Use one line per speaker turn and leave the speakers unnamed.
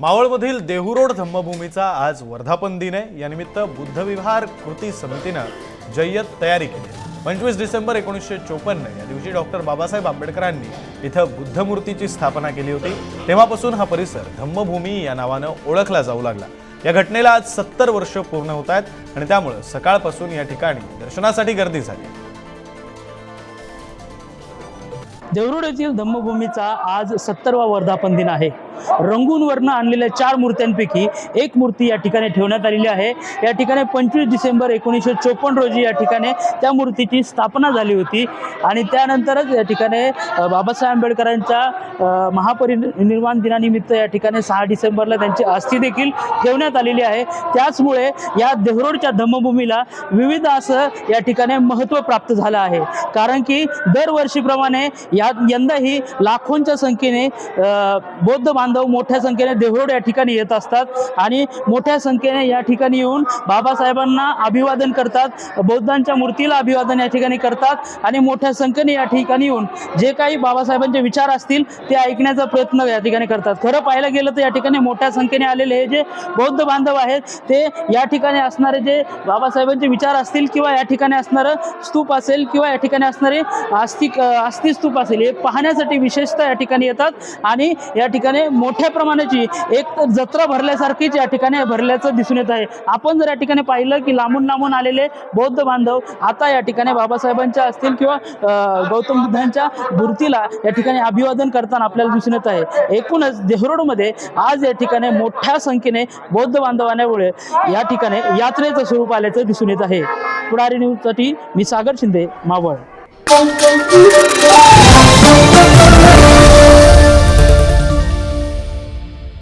मावळमधील देहुरोड धम्मभूमीचा आज वर्धापन दिन आहे. यानिमित्त बुद्धविहार कृती समितीनं जय्यत तयारी केली पंचवीस डिसेंबर एकोणीसशे चोपन्न या दिवशी डॉक्टर बाबासाहेब आंबेडकरांनी इथं बुद्धमूर्तीची स्थापना केली होती. तेव्हापासून हा परिसर धम्मभूमी या नावानं ओळखला जाऊ लागला. या घटनेला आज सत्तर वर्ष पूर्ण होत आहेत आणि त्यामुळं सकाळपासून या ठिकाणी दर्शनासाठी गर्दी झाली
देवरुड येथील धम्मभूमीचा आज सत्तरवा वर्धापन दिन आहे. रंगूनवरनं आणलेल्या चार मूर्त्यांपैकी एक मूर्ती या ठिकाणी ठेवण्यात आलेली आहे. या ठिकाणी पंचवीस डिसेंबर एकोणीसशे चोपन्न रोजी या ठिकाणी त्या मूर्तीची स्थापना झाली होती. आणि त्यानंतरच या ठिकाणी बाबासाहेब आंबेडकरांच्या महापरिनिर्वाण दिनानिमित्त या ठिकाणी सहा डिसेंबरला त्यांची अस्थि देखील ठेवण्यात आलेली आहे. त्याचमुळे या देहरोडच्या धम्मभूमीला विविध असं या ठिकाणी महत्त्व प्राप्त झालं आहे. कारण की दरवर्षीप्रमाणे या यंदाही लाखोंच्या संख्येने बौद्ध बांधव मोठ्या संख्येने देहरोड या ठिकाणी येत असतात आणि मोठ्या संख्येने या ठिकाणी येऊन बाबासाहेबांना अभिवादन करतात बौद्धांच्या मूर्तीला अभिवादन या ठिकाणी करतात आणि मोठ्या संख्येने या ठिकाणी येऊन जे काही बाबासाहेबांचे विचार असतील ते ऐकण्याचा प्रयत्न या ठिकाणी करतात खरं पाहायला गेलं तर या ठिकाणी मोठ्या संख्येने आलेले हे जे बौद्ध बांधव आहेत ते या ठिकाणी असणारे जे बाबासाहेबांचे विचार असतील किंवा या ठिकाणी असणारं स्तूप असेल किंवा या ठिकाणी असणारे आस्तिक अस्थिस्तूप असेल हे पाहण्यासाठी विशेषतः या ठिकाणी येतात आणि या ठिकाणी मोठ्या प्रमाणाची एक जत्रा भरल्यासारखीच या ठिकाणी भरल्याचं दिसून येत आहे. आपण जर या ठिकाणी पाहिलं की लांबून लांबून आलेले बौद्ध बांधव आता या ठिकाणी बाबासाहेबांच्या असतील किंवा गौतम बुद्धांच्या मूर्तीला या ठिकाणी अभिवादन करताना आपल्याला दिसून येत आहे. एकूणच देहरोडमध्ये आज या ठिकाणी मोठ्या संख्येने बौद्ध बांधवांमुळे या ठिकाणी यात्रेचं स्वरूप आल्याचं दिसून येत आहे. पुढारी न्यूजसाठी मी सागर शिंदे मावळ.